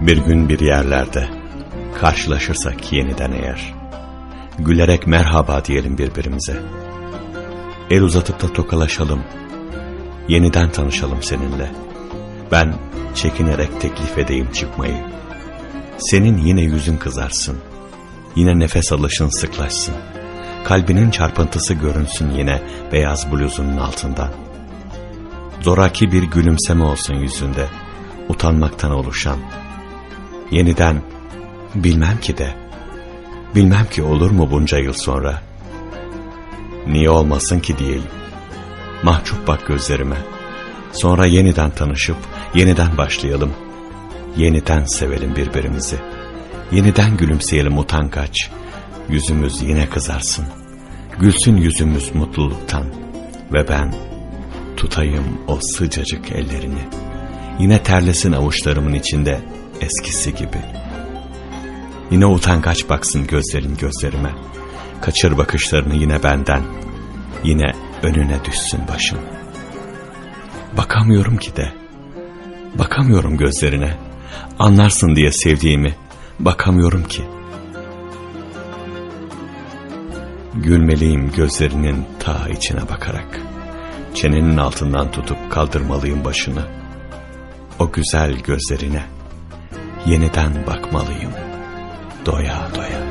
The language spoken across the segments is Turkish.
Bir gün bir yerlerde karşılaşırsak yeniden eğer gülerek merhaba diyelim birbirimize. El uzatıp da tokalaşalım. Yeniden tanışalım seninle. Ben çekinerek teklif edeyim çıkmayı. Senin yine yüzün kızarsın. Yine nefes alışın sıklaşsın. Kalbinin çarpıntısı görünsün yine beyaz bluzunun altından. Zoraki bir gülümseme olsun yüzünde, utanmaktan oluşan. Yeniden bilmem ki de, bilmem ki olur mu bunca yıl sonra. Niye olmasın ki diyeyim. Mahcup bak gözlerime. Sonra yeniden tanışıp yeniden başlayalım. Yeniden sevelim birbirimizi. Yeniden gülümseyelim utangaç. Yüzümüz yine kızarsın. Gülsün yüzümüz mutluluktan. Ve ben tutayım o sıcacık ellerini. Yine terlesin avuçlarımın içinde eskisi gibi. Yine utangaç baksın gözlerin gözlerime. Kaçır bakışlarını yine benden. Yine önüne düşsün başın. Bakamıyorum ki de. Bakamıyorum gözlerine. Anlarsın diye sevdiğimi. Bakamıyorum ki. Gülmeliyim gözlerinin ta içine bakarak. Çenenin altından tutup kaldırmalıyım başını. O güzel gözlerine yeniden bakmalıyım. Doya doya.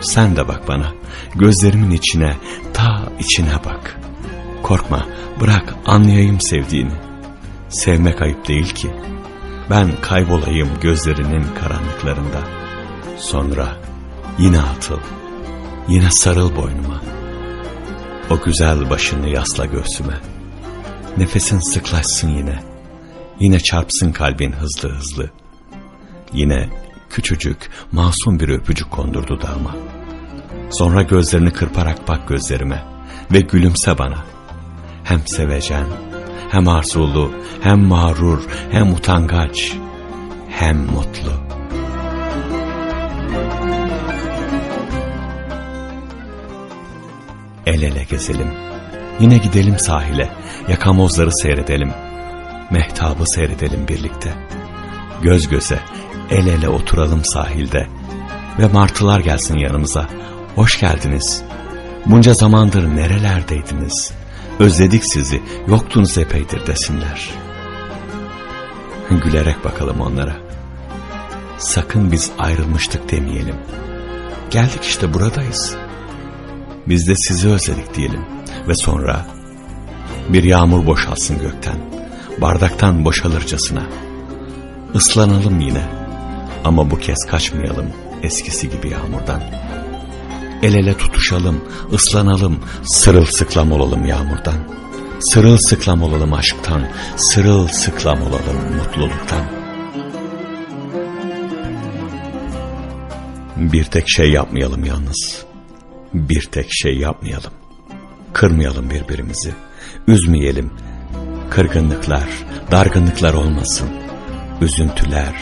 Sen de bak bana. Gözlerimin içine, ta içine bak. Korkma, bırak anlayayım sevdiğini. Sevmek ayıp değil ki. Ben kaybolayım gözlerinin karanlıklarında. Sonra yine atıl, yine sarıl boynuma. O güzel başını yasla göğsüme. Nefesin sıklaşsın yine. Yine çarpsın kalbin hızlı hızlı. Yine küçücük, masum bir öpücük kondur dudağıma. Sonra gözlerini kırparak bak gözlerime ve gülümse bana. Hem sevecen, hem arzulu, hem mağrur, hem utangaç, hem mutlu. El ele gezelim. Yine gidelim sahile, yakamozları seyredelim. Mehtabı seyredelim birlikte. Göz göze, el ele oturalım sahilde. Ve martılar gelsin yanımıza. Hoş geldiniz. Bunca zamandır nerelerdeydiniz? Özledik sizi, yoktunuz epeydir desinler. Gülerek bakalım onlara. Sakın biz ayrılmıştık demeyelim. Geldik işte buradayız. Biz de sizi özledik diyelim. Ve sonra bir yağmur boşalsın gökten. Bardaktan boşalırcasına. Islanalım yine. Ama bu kez kaçmayalım eskisi gibi yağmurdan. El ele tutuşalım, ıslanalım, sırılsıklam olalım yağmurdan. Sırılsıklam olalım aşktan, sırılsıklam olalım mutluluktan. Bir tek şey yapmayalım yalnız. Bir tek şey yapmayalım. Kırmayalım birbirimizi. Üzmeyelim. Kırgınlıklar, dargınlıklar olmasın. Üzüntüler,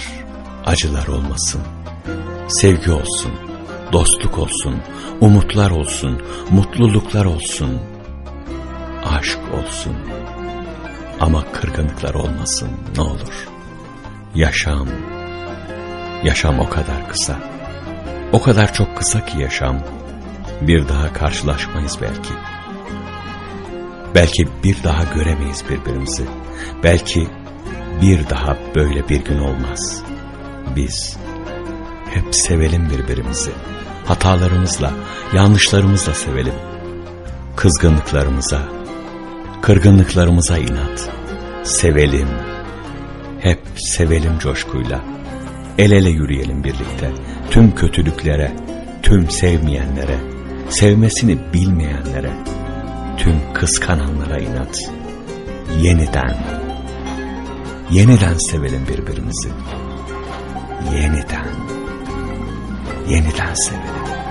acılar olmasın. Sevgi olsun, dostluk olsun, umutlar olsun, mutluluklar olsun. Aşk olsun. Ama kırgınlıklar olmasın ne olur. Yaşam, yaşam o kadar kısa. O kadar çok kısa ki yaşam. Bir daha karşılaşmayız belki. Belki bir daha göremeyiz birbirimizi. Belki bir daha böyle bir gün olmaz. Biz hep sevelim birbirimizi. Hatalarımızla, yanlışlarımızla sevelim. Kızgınlıklarımıza, kırgınlıklarımıza inat. Sevelim. Hep sevelim coşkuyla. El ele yürüyelim birlikte. Tüm kötülüklere, tüm sevmeyenlere, sevmesini bilmeyenlere, tüm kıskananlara inat. Yeniden, yeniden sevelim birbirimizi. Yeniden, yeniden sevelim.